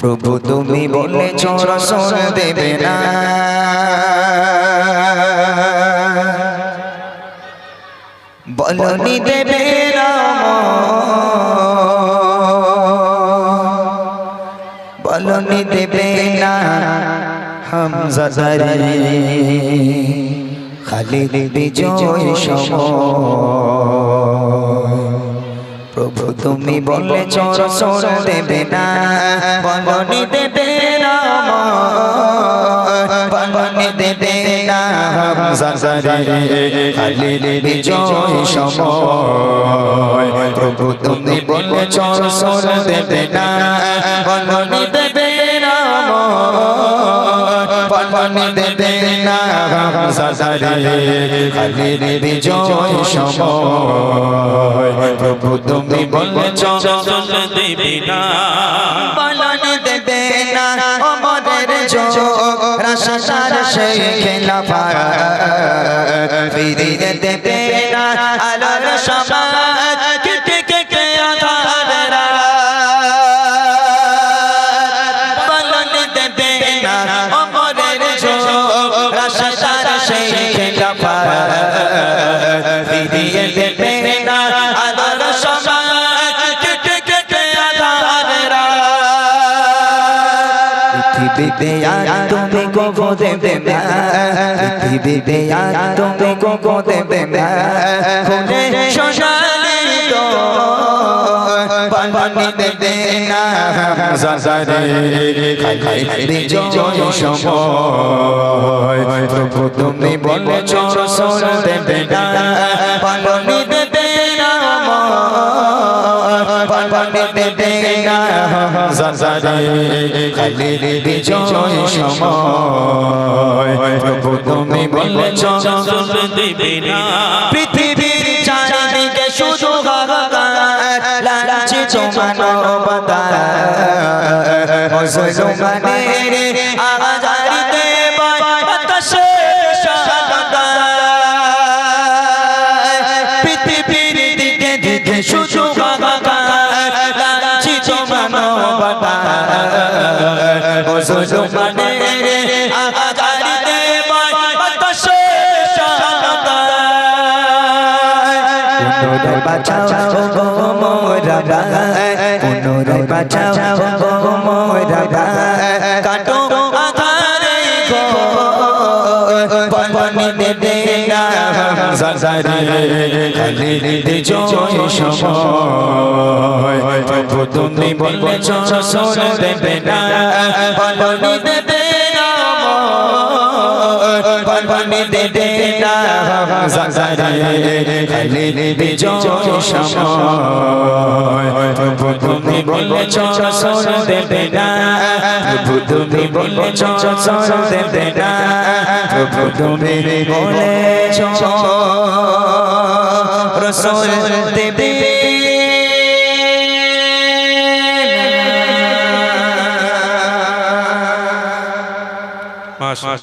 প্রভু, তুমি বলেছ রসুল দেবে না। বলনি দেবে বলনি দেবে না। হামজা দারি, খালিদ বিজয় সময়। প্রভু তুমি বলে চর সর দেবে না। বলনি দেবে বলনি দেবে না। বিজয় সময়। প্রভু তুমি বলে চর সর দেবে না। বলনি দেবে বলনি দেবে না হামজা দারি বিজয় সময়। প্রভু তুমি বলেছ দেবে না। পালন দেবে না, অমরের যোগ। রাশার সেই খেলাফা। ফিরিয়ে রাশার সেই খেলাফা ফিরিয়ে দেবে না আলোর সমাজ কেটে কেটে পৃথিবীতে আর তুমি গোগো দেবে পৃথিবীতে আর তুমি গোগো দেবে তো ban ban đi đê đê na ra ra đi khai khai đi cho cho cho boy tu tu tu ni bon le cho ro so le đê đê na ban ban đi đê đê na mo ban ban đi đê đê na ra ra đi khai đi đi đi cho cho cho boy tu tu tu ni bon le cho ro so le đê đê na মানবতা মুসলমানের আজারিতে বাতাসে স্বাধীনতা। পৃথিবীর দিকে দিকে শুধু মানবতা মুসলমানের বাঁচাও গো মোরা পুনরায় বাঁচাও গো মোরা কাটো আধারে গো পানি দেবে না জাজারে খালি জয় সময় প্রভু তুমি বলেছ সোল দেবে না পানি দেবে না জাজারে বিজয় সময় তুমি বলেছ সোল দেবে না তুমি বলেছ সোল দেবে না তুমি বলেছ রসোল দেবে মাস